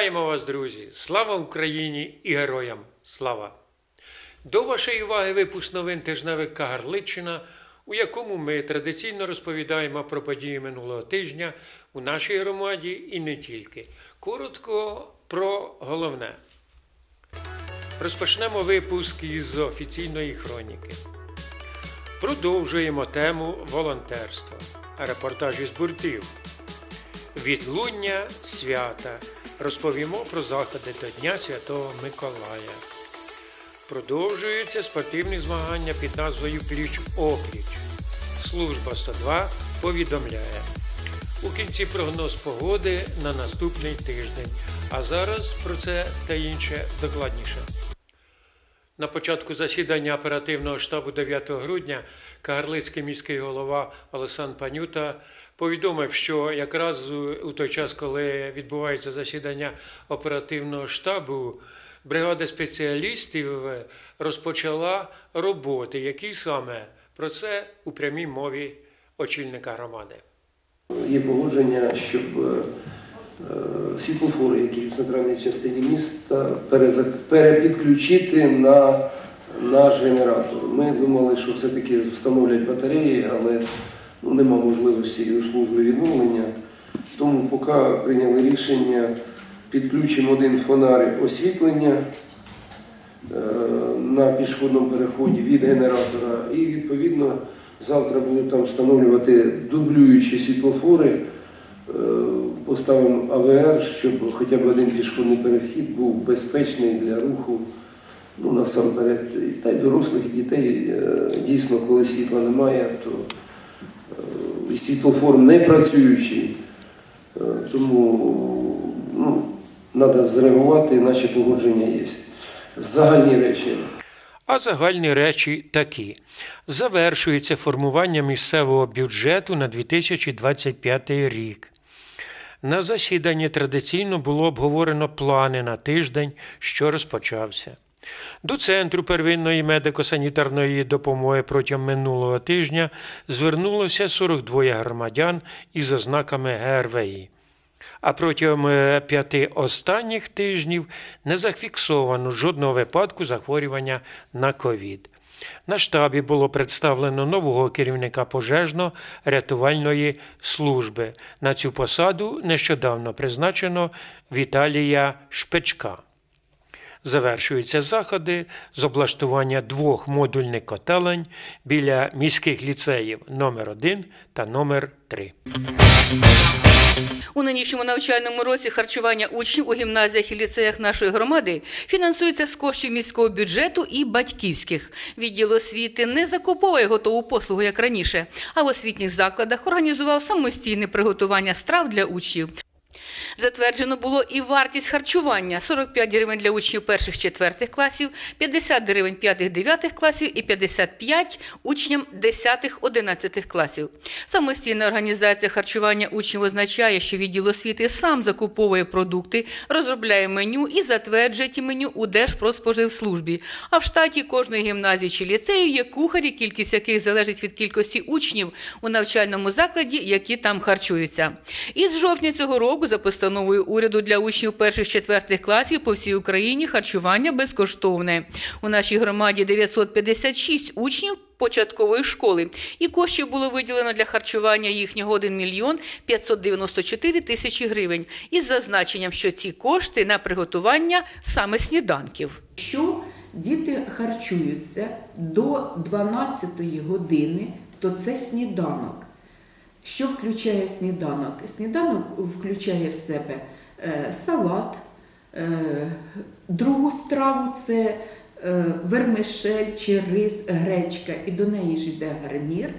Вітаємо вас, друзі! Слава Україні і героям! Слава! До вашої уваги випуск новин тижневика Гарличина, у якому ми традиційно розповідаємо про події минулого тижня у нашій громаді і не тільки. Коротко про головне. Розпочнемо випуск із офіційної хроніки. Продовжуємо тему волонтерства. Репортаж із буртів. Відлуння свята. Розповімо про заходи до Дня Святого Миколая. Продовжуються спортивні змагання під назвою Пліч опліч. Служба 102 повідомляє. У кінці прогноз погоди на наступний тиждень. А зараз про це та інше докладніше. На початку засідання оперативного штабу 9 грудня Кагарлицький міський голова Олександр Панюта повідомив, що якраз у той час, коли відбувається засідання оперативного штабу, бригада спеціалістів розпочала роботи. Які саме про це у прямій мові очільника громади. Є погодження, щоб е, е, світлофори, які в центральній частині міста, перепідключити на наш генератор. Ми думали, що все-таки встановлять батареї, але ну, нема можливості у служби відновлення. Тому поки прийняли рішення, підключимо один фонарь освітлення е, на пішохідному переході від генератора і відповідно завтра будуть там встановлювати дублюючі світлофори. Е, Поставимо АВР, щоб хоча б один пішохідний перехід був безпечний для руху. Ну, насамперед, та й дорослих і дітей е, дійсно, коли світла немає, то і світлофор не працюючий. Е, Тому ну, треба зреагувати, наші погодження є. Загальні речі. А загальні речі такі: завершується формування місцевого бюджету на 2025 рік. На засіданні традиційно було обговорено плани на тиждень, що розпочався. До Центру первинної медико-санітарної допомоги протягом минулого тижня звернулося 42 громадян із ознаками ГРВІ. А протягом е, п'яти останніх тижнів не зафіксовано жодного випадку захворювання на ковід. На штабі було представлено нового керівника пожежно-рятувальної служби. На цю посаду нещодавно призначено Віталія Шпичка. Завершуються заходи з облаштування двох модульних котелень біля міських ліцеїв номер 1 та номер 3. У нинішньому навчальному році харчування учнів у гімназіях і ліцеях нашої громади фінансується з коштів міського бюджету і батьківських. Відділ освіти не закуповує готову послугу, як раніше, а в освітніх закладах організував самостійне приготування страв для учнів. Затверджено було і вартість харчування 45 гривень для учнів перших четвертих класів, 50 гривень п'ятих дев'ятих класів і 55 учням 10-11 класів. Самостійна організація харчування учнів означає, що відділ освіти сам закуповує продукти, розробляє меню і затверджує ті меню у Держпродспоживслужбі. А в штаті кожної гімназії чи ліцею є кухарі, кількість яких залежить від кількості учнів у навчальному закладі, які там харчуються. І з жовтня цього року за постановою уряду для учнів перших четвертих класів по всій Україні харчування безкоштовне. У нашій громаді 956 учнів. Початкової школи і коштів було виділено для харчування їхнього 1 мільйон 594 тисячі гривень із зазначенням, що ці кошти на приготування саме сніданків. Якщо діти харчуються до 12 години, то це сніданок. Що включає сніданок? Сніданок включає в себе е, салат, е, другу страву це е, вермишель чи рис, гречка, і до неї ж йде гарнір.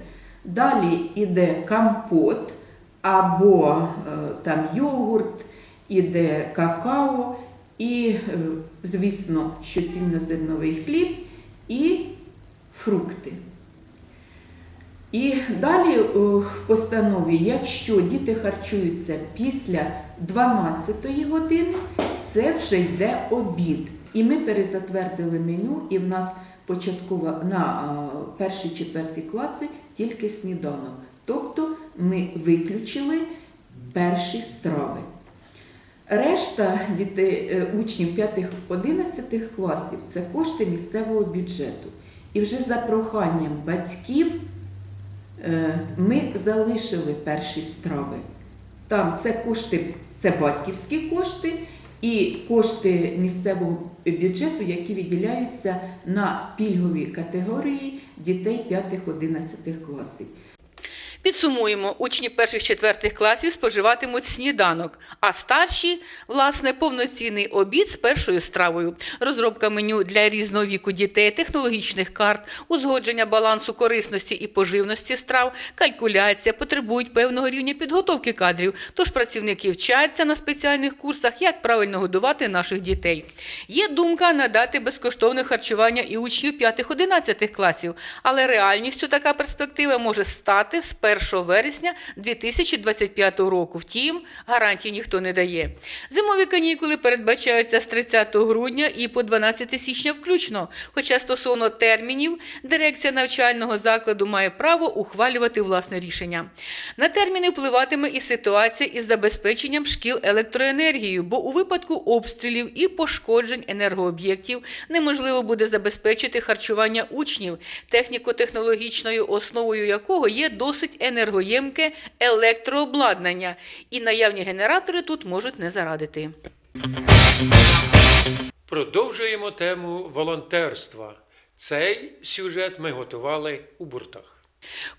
Далі йде компот або там йогурт, іде какао, і, звісно, що цільнозерновий хліб і фрукти. І далі е, в постанові, якщо діти харчуються після 12 години, це вже йде обід. І ми перезатвердили меню, і в нас початкова на е, перші четверті класи тільки сніданок. Тобто ми виключили перші страви. Решта дітей, е, учнів 5-11 класів це кошти місцевого бюджету. І вже за проханням батьків ми залишили перші страви. Там це кошти, це батьківські кошти і кошти місцевого бюджету, які відділяються на пільгові категорії дітей 5-11 класів. Підсумуємо, учні перших-четвертих класів споживатимуть сніданок, а старші, власне, повноцінний обід з першою стравою, розробка меню для різного віку дітей, технологічних карт, узгодження балансу корисності і поживності страв, калькуляція потребують певного рівня підготовки кадрів. Тож працівники вчаться на спеціальних курсах, як правильно годувати наших дітей. Є думка надати безкоштовне харчування і учнів 5-11 класів, але реальністю така перспектива може стати з 1 вересня 2025 року. Втім, гарантій ніхто не дає. Зимові канікули передбачаються з 30 грудня і по 12 січня включно. Хоча стосовно термінів, дирекція навчального закладу має право ухвалювати власне рішення. На терміни впливатиме і ситуація із забезпеченням шкіл електроенергією, бо у випадку обстрілів і пошкоджень енергооб'єктів неможливо буде забезпечити харчування учнів, техніко-технологічною основою якого є досить енергоємке електрообладнання, і наявні генератори тут можуть не зарадити. Продовжуємо тему волонтерства. Цей сюжет ми готували у буртах.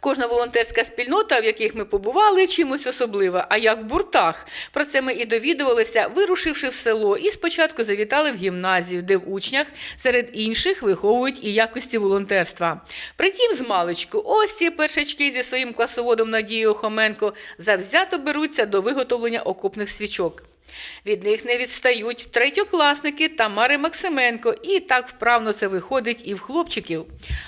Кожна волонтерська спільнота, в яких ми побували, чимось особлива. А як в буртах. Про це ми і довідувалися, вирушивши в село, і спочатку завітали в гімназію, де в учнях серед інших виховують і якості волонтерства. Притім, з маличку, ось ці першачки зі своїм класоводом Надією Хоменко завзято беруться до виготовлення окопних свічок. Від них не відстають третьокласники Тамари Максименко, і так вправно це виходить і в хлопчиків.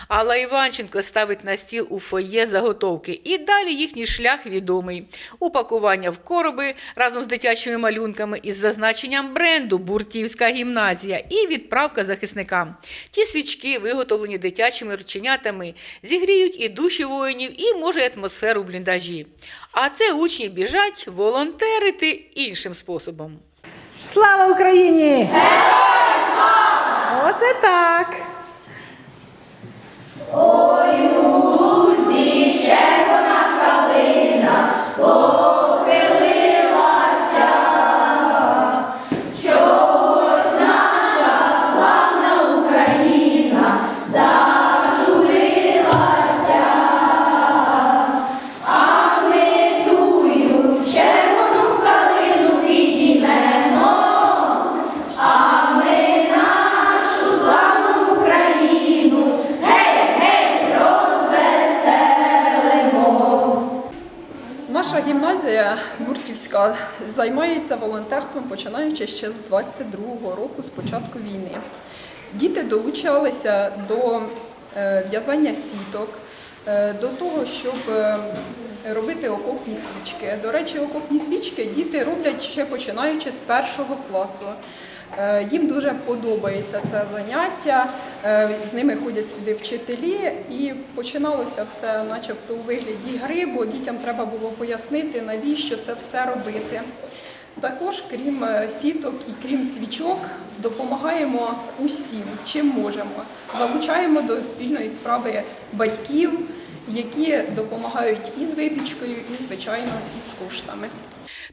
Алла Іванченко ставить на стіл у фоє заготовки, і далі їхній шлях відомий. Упакування в короби разом з дитячими малюнками із зазначенням бренду Буртівська гімназія і відправка захисникам. Ті свічки, виготовлені дитячими рученятами, зігріють і душі воїнів, і може атмосферу бліндажі. А це учні біжать волонтерити іншим способом. Слава Україні! Героям слава! Оце так. Волонтерством починаючи ще з 22-го року, з початку війни. Діти долучалися до е, в'язання сіток, е, до того, щоб е, робити окопні свічки. До речі, окопні свічки діти роблять ще починаючи з першого класу. Їм дуже подобається це заняття. З ними ходять сюди вчителі, і починалося все, начебто, у вигляді гри, бо дітям треба було пояснити, навіщо це все робити. Також, крім е, сіток і крім свічок, допомагаємо усім, чим можемо. Залучаємо до спільної справи батьків, які допомагають і з випічкою, і, звичайно, і з коштами.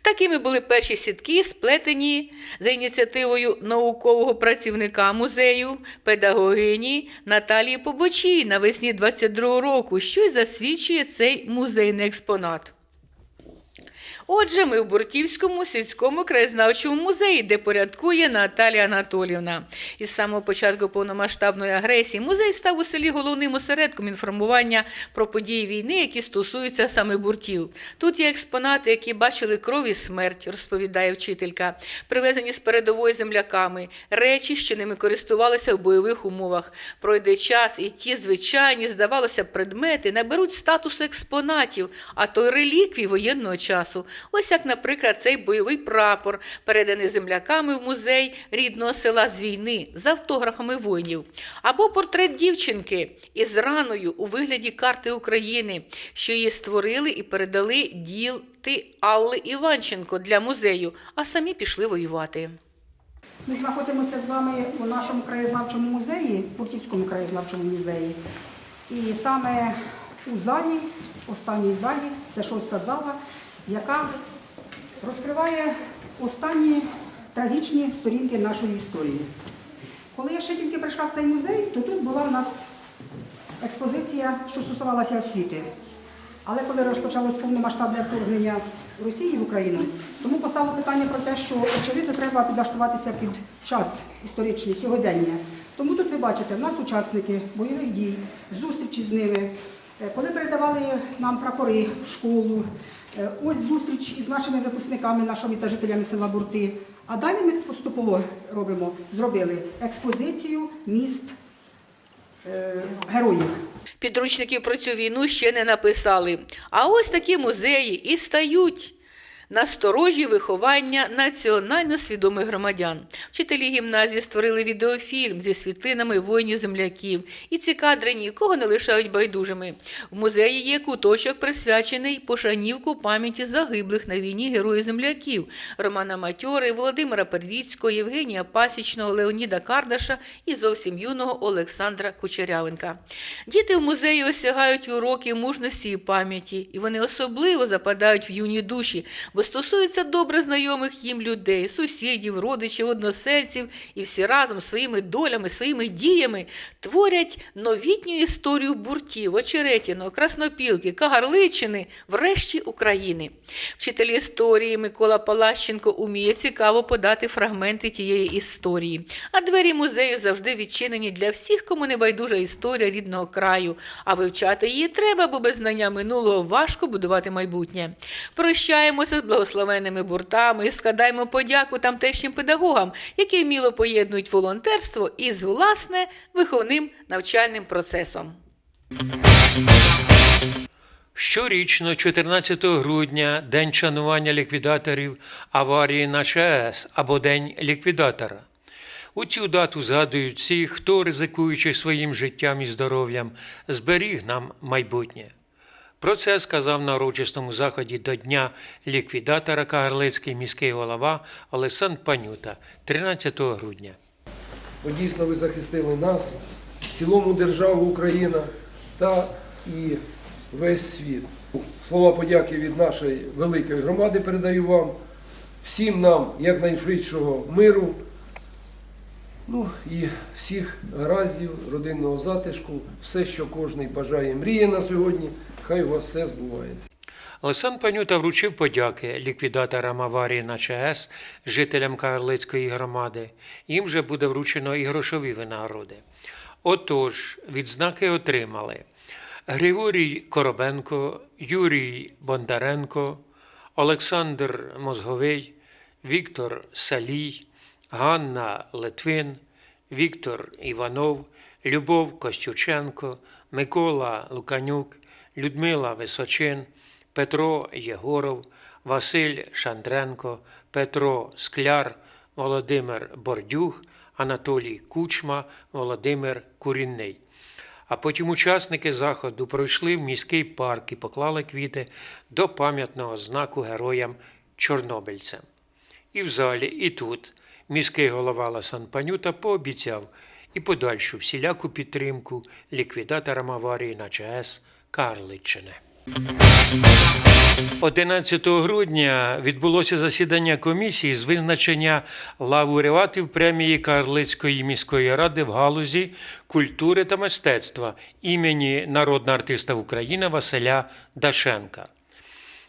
Такими були перші сітки, сплетені за ініціативою наукового працівника музею, педагогині Наталії Побочій навесні 22 року, що й засвідчує цей музейний експонат. Отже, ми в Буртівському сільському краєзнавчому музеї, де порядкує Наталія Анатолівна. Із самого початку повномасштабної агресії музей став у селі головним осередком інформування про події війни, які стосуються саме буртів. Тут є експонати, які бачили кров і смерть, розповідає вчителька, привезені з передової земляками, речі, що ними користувалися в бойових умовах. Пройде час, і ті звичайні, здавалося, предмети наберуть статусу експонатів, а то й реліквій воєнного часу. Ось як, наприклад, цей бойовий прапор, переданий земляками в музей рідного села з війни з автографами воїнів, або портрет дівчинки із раною у вигляді карти України, що її створили і передали діти Алли Іванченко для музею, а самі пішли воювати. Ми знаходимося з вами у нашому краєзнавчому музеї, Пуртівському краєзнавчому музеї. І саме у залі, останній залі, це шоста зала, яка розкриває останні трагічні сторінки нашої історії. Коли я ще тільки прийшла в цей музей, то тут була в нас експозиція, що стосувалася освіти. Але коли розпочалось повномасштабне вторгнення Росії в Україну, тому постало питання про те, що очевидно треба підлаштуватися під час історичний сьогодення. Тому тут ви бачите, в нас учасники бойових дій, зустрічі з ними, е, коли передавали нам прапори в школу, ось зустріч із нашими випускниками, нашими та жителями села Бурти. А далі ми поступово робимо, зробили експозицію міст е, героїв. Підручників про цю війну ще не написали. А ось такі музеї і стають на сторожі виховання національно свідомих громадян. Вчителі гімназії створили відеофільм зі світлинами воїнів-земляків, і ці кадри нікого не лишають байдужими. В музеї є куточок, присвячений пошанівку пам'яті загиблих на війні героїв-земляків Романа Матьори, Володимира Первіцького, Євгенія Пасічного, Леоніда Кардаша і зовсім юного Олександра Кучерявенка. Діти в музеї осягають уроки мужності і пам'яті, і вони особливо западають в юні душі, бо стосуються добре знайомих їм людей, сусідів, родичів, односельців, і всі разом своїми долями, своїми діями творять новітню історію буртів, очеретіного, краснопілки, кагарличини, врешті України. Вчитель історії Микола Палащенко уміє цікаво подати фрагменти тієї історії. А двері музею завжди відчинені для всіх, кому не байдужа історія рідного краю. А вивчати її треба, бо без знання минулого важко будувати майбутнє. Прощаємося з благословенними буртами і складаємо подяку тамтешнім педагогам, які вміло поєднують волонтерство із власне виховним навчальним процесом. Щорічно, 14 грудня, День шанування ліквідаторів аварії на ЧАЕС або День ліквідатора. У цю дату згадують всіх, хто, ризикуючи своїм життям і здоров'ям, зберіг нам майбутнє. Про це сказав на урочистому заході до Дня ліквідатора Кагарлицький міський голова Олександр Панюта 13 грудня. Бо дійсно ви захистили нас, цілому державу Україна та і весь світ. Слова подяки від нашої великої громади передаю вам, всім нам якнайшвидшого миру, ну і всіх гараздів, родинного затишку, все, що кожний бажає, мріє на сьогодні, хай у вас все збувається. Олександр Панюта вручив подяки ліквідаторам аварії на ЧАЕС, жителям Карлицької громади. Їм же буде вручено і грошові винагороди. Отож, відзнаки отримали Григорій Коробенко, Юрій Бондаренко, Олександр Мозговий, Віктор Салій, Ганна Литвин, Віктор Іванов, Любов Костюченко, Микола Луканюк, Людмила Височин, Петро Єгоров, Василь Шандренко, Петро Скляр, Володимир Бордюг, Анатолій Кучма, Володимир Курінний. А потім учасники заходу пройшли в міський парк і поклали квіти до пам'ятного знаку героям чорнобильцям. І в залі, і тут міський голова Ласан Панюта пообіцяв і подальшу всіляку підтримку ліквідаторам аварії на ЧАЕС Карличчини. 11 грудня відбулося засідання комісії з визначення лауреатів премії Карлицької міської ради в галузі культури та мистецтва імені народного артиста України Василя Дашенка.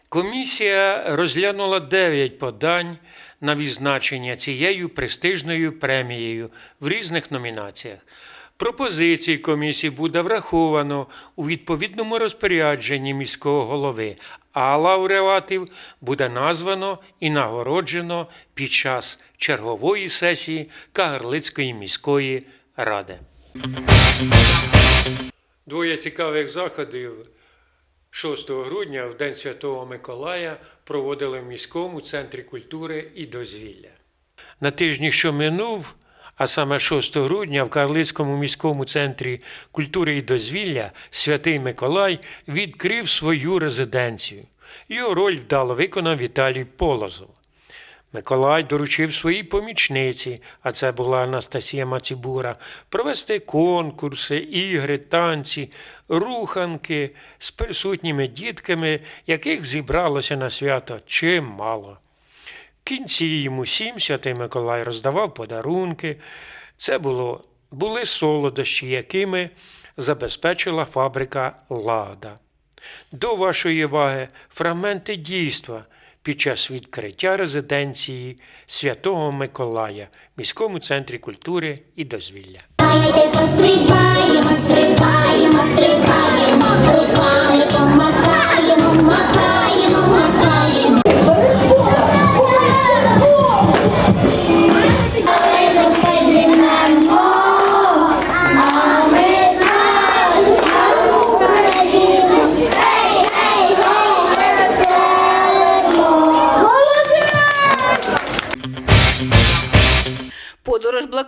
Комісія розглянула 9 подань на відзначення цією престижною премією в різних номінаціях. Пропозиції комісії буде враховано у відповідному розпорядженні міського голови, а лауреатів буде названо і нагороджено під час чергової сесії Кагарлицької міської ради. Двоє цікавих заходів 6 грудня, в День Святого Миколая, проводили в міському центрі культури і дозвілля. На тижні, що минув, а саме 6 грудня в Карлицькому міському центрі культури і дозвілля Святий Миколай відкрив свою резиденцію. Його роль вдало виконав Віталій Полозов. Миколай доручив своїй помічниці, а це була Анастасія Мацібура, провести конкурси, ігри, танці, руханки з присутніми дітками, яких зібралося на свято чимало. Кінці їм усім святий Миколай роздавав подарунки. Це було, були солодощі, якими забезпечила фабрика Лада. До вашої уваги фрагменти дійства під час відкриття резиденції Святого Миколая в міському центрі культури і дозвілля. Пострибаємо, стрибаємо, стрибаємо, руками помахаємо, махаємо, махаємо.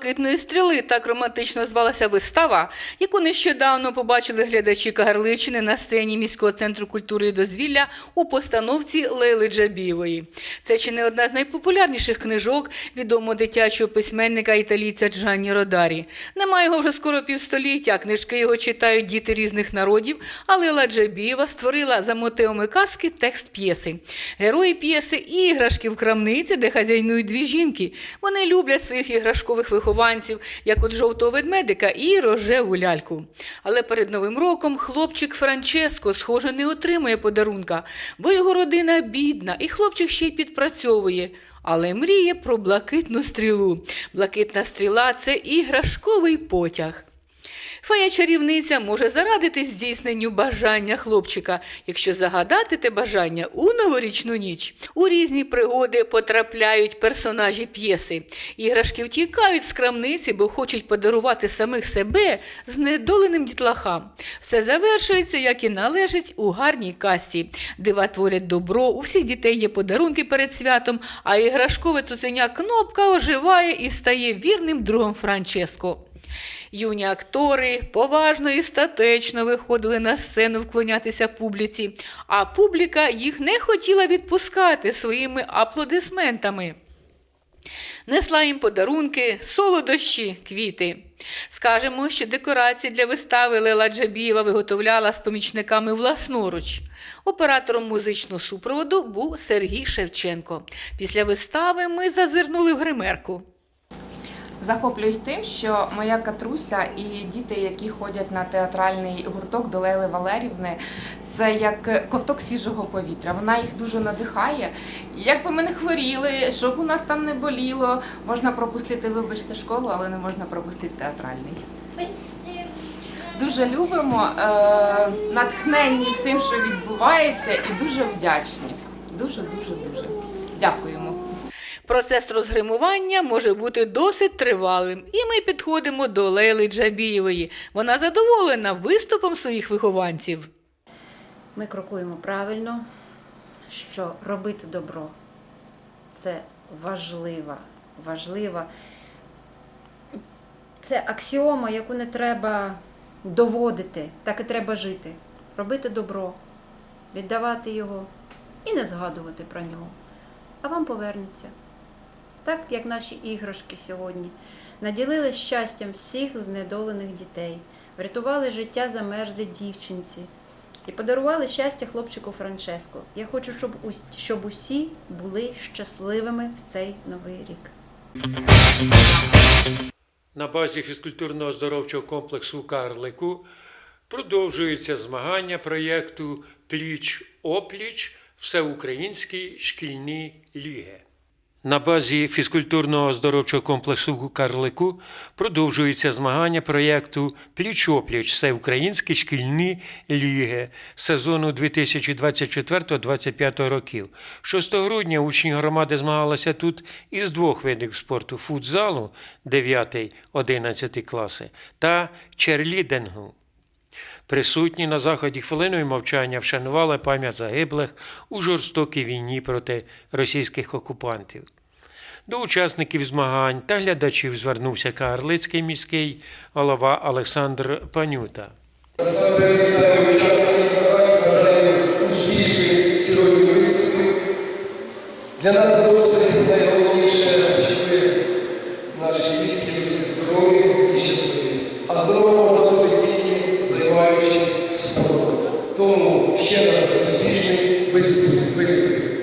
Блакитної стріли так романтично звалася вистава, яку нещодавно побачили глядачі Кагарличини на сцені міського центру культури і дозвілля у постановці Лейли Джабієвої. Це чи не одна з найпопулярніших книжок відомого дитячого письменника італійця Джанні Родарі. Немає його вже скоро півстоліття. Книжки його читають діти різних народів, а Лейла Джабієва створила за мотивами казки текст п'єси. Герої п'єси іграшки в крамниці, де хазяйнують дві жінки. Вони люблять своїх іграшкових вихованців, як от жовтого ведмедика і рожеву ляльку. Але перед новим роком хлопчик Франческо, схоже, не отримує подарунка, бо його родина бідна, і хлопчик ще й підпрацьовує. Але мріє про блакитну стрілу. Блакитна стріла це іграшковий потяг. Фея чарівниця може зарадити здійсненню бажання хлопчика, якщо загадати те бажання у новорічну ніч. У різні пригоди потрапляють персонажі п'єси. Іграшки втікають з крамниці, бо хочуть подарувати самих себе знедоленим дітлахам. Все завершується, як і належить у гарній касті. Дива творять добро, у всіх дітей є подарунки перед святом, а іграшкове цуценя кнопка оживає і стає вірним другом Франческо. Юні актори поважно і статечно виходили на сцену вклонятися публіці, а публіка їх не хотіла відпускати своїми аплодисментами. Несла їм подарунки, солодощі, квіти. Скажемо, що декорації для вистави Лела Джабієва виготовляла з помічниками власноруч. Оператором музичного супроводу був Сергій Шевченко. Після вистави ми зазирнули в гримерку. Захоплююсь тим, що моя катруся і діти, які ходять на театральний гурток до Лейли Валерівни, це як ковток свіжого повітря. Вона їх дуже надихає. І Як би ми не хворіли, щоб у нас там не боліло, можна пропустити, вибачте, школу, але не можна пропустити театральний. Дуже любимо, е, натхненні всім, що відбувається, і дуже вдячні. Дуже, дуже, дуже. Дякуємо. Процес розгримування може бути досить тривалим, і ми підходимо до Лейли Джабієвої. Вона задоволена виступом своїх вихованців. Ми крокуємо правильно, що робити добро це важлива, важлива. Це аксіома, яку не треба доводити, так і треба жити. Робити добро, віддавати його і не згадувати про нього. А вам повернеться. Так, як наші іграшки сьогодні, наділили щастям всіх знедолених дітей, врятували життя замерзлій дівчинці і подарували щастя хлопчику Франческо. Я хочу, щоб, щоб усі були щасливими в цей новий рік. На базі фізкультурного оздоровчого комплексу Карлику продовжуються змагання проєкту Пліч опліч Всеукраїнські шкільні ліги. На базі фізкультурного оздоровчого комплексу Карлику продовжуються змагання проєкту Пліч опліч Всеукраїнські шкільні ліги сезону 2024-2025 років. 6 грудня учні громади змагалися тут із двох видів спорту футзалу 9-11 класи та черлідингу. Присутні на заході хвилиною мовчання вшанували пам'ять загиблих у жорстокій війні проти російських окупантів. До учасників змагань та глядачів звернувся Кагарлицький міський голова Олександр Панюта. Для нас досить найголовніше, щоб наші дітки всі здорові і щасливі. А здорово можна бути тільки займаючись спортом. Тому ще раз успішний виступ. виступ.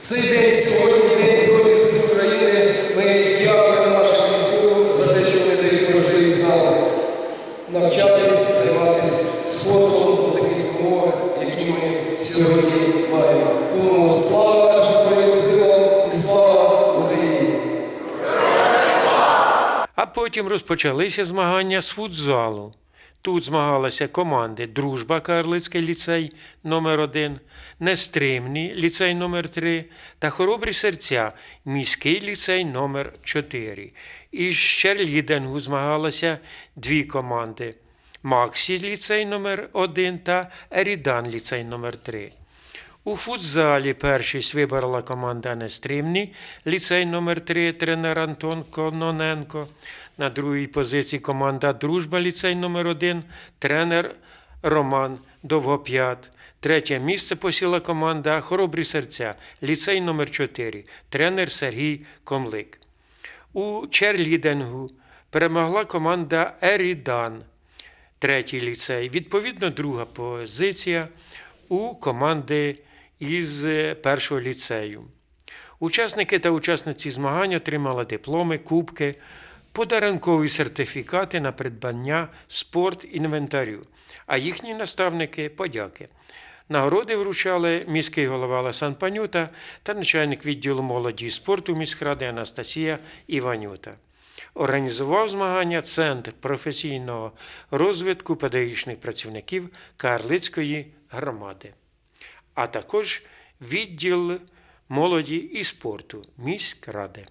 Цей день сьогодні, День Збройних сил України. Ми дякуємо нашим військовим за те, що вони дають можливість нам навчатись, займатися спортом в таких умовах, які ми сьогодні маємо. Тому слава нашим Збройним силам і слава Україні! А потім розпочалися змагання з футзалу. Тут змагалися команди Дружба Карлицький ліцей номер 1 Нестримний ліцей номер 3 та Хоробрі серця міський ліцей номер 4 Із черлідингу змагалися дві команди Максі ліцей номер 1 та Ерідан ліцей номер 3 у футзалі першість вибрала команда Нестримні, ліцей номер 3 тренер Антон Кононенко. На другій позиції команда Дружба, ліцей номер 1 тренер Роман Довгоп'ят. Третє місце посіла команда Хоробрі серця, ліцей номер 4 тренер Сергій Комлик. У черлідингу перемогла команда Ерідан, третій ліцей. Відповідно, друга позиція у команди із е, першого ліцею. Учасники та учасниці змагань отримали дипломи, кубки, подарункові сертифікати на придбання спорт-інвентарю, а їхні наставники подяки. Нагороди вручали міський голова Лесан Панюта та начальник відділу молоді і спорту міськради Анастасія Іванюта. Організував змагання Центр професійного розвитку педагогічних працівників Карлицької громади, а також відділ молоді і спорту міськради.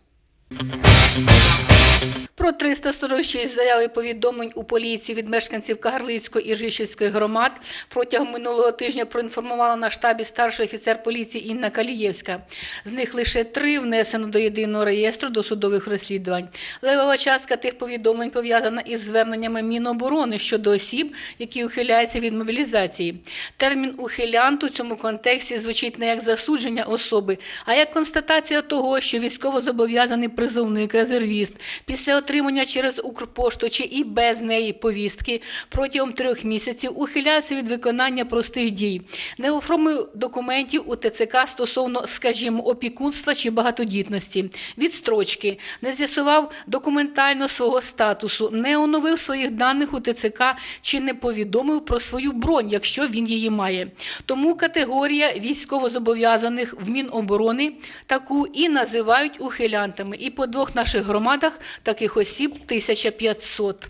Про 346 заяв і повідомлень у поліцію від мешканців Кагарлицької і Жишівської громад протягом минулого тижня проінформувала на штабі старший офіцер поліції Інна Калієвська. З них лише три внесено до єдиного реєстру досудових розслідувань. Левова частка тих повідомлень пов'язана із зверненнями Міноборони щодо осіб, які ухиляються від мобілізації. Термін ухилянт у цьому контексті звучить не як засудження особи, а як констатація того, що військовозобов'язаний призовник резервіст після отримання через Укрпошту чи і без неї повістки протягом трьох місяців ухиляється від виконання простих дій, не оформив документів у ТЦК стосовно, скажімо, опікунства чи багатодітності, відстрочки, не з'ясував документально свого статусу, не оновив своїх даних у ТЦК чи не повідомив про свою бронь, якщо він її має. Тому категорія військовозобов'язаних в Міноборони таку і називають ухилянтами. І по двох наших громадах таких осіб 1500.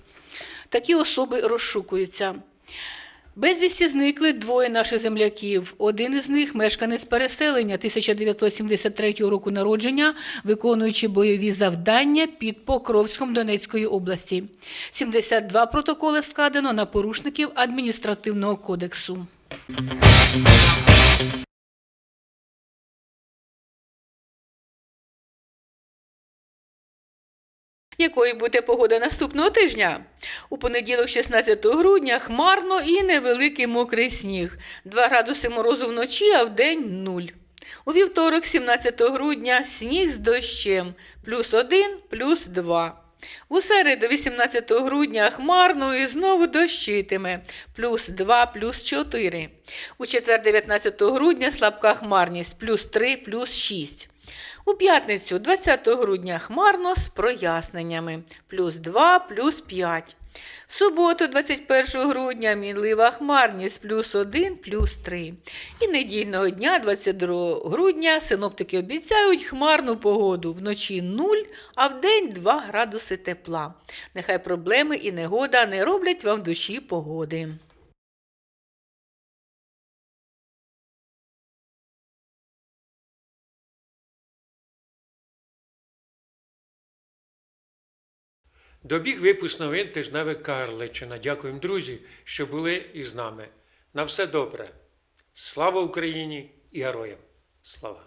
Такі особи розшукуються. Безвісті зникли двоє наших земляків. Один із них мешканець переселення 1973 року народження, виконуючи бойові завдання під Покровськом Донецької області. 72 протоколи складено на порушників адміністративного кодексу. Якою буде погода наступного тижня? У понеділок, 16 грудня, хмарно і невеликий мокрий сніг. 2 градуси морозу вночі, а вдень 0. У вівторок, 17 грудня, сніг з дощем. Плюс 1, плюс 2. У середу, 18 грудня, хмарно і знову дощитиме. Плюс 2, плюс 4. У четвер, 19 грудня, слабка хмарність. Плюс 3, плюс 6. У п'ятницю, 20 грудня, хмарно з проясненнями. Плюс 2, плюс 5. В суботу, 21 грудня, мінлива хмарність плюс 1, плюс 3. І недільного дня, 22 грудня, синоптики обіцяють хмарну погоду. Вночі 0, а вдень 2 градуси тепла. Нехай проблеми і негода не роблять вам душі погоди. Добіг випуск новин тижневе Карличина. Дякуємо, друзі, що були із нами. На все добре. Слава Україні і героям! Слава!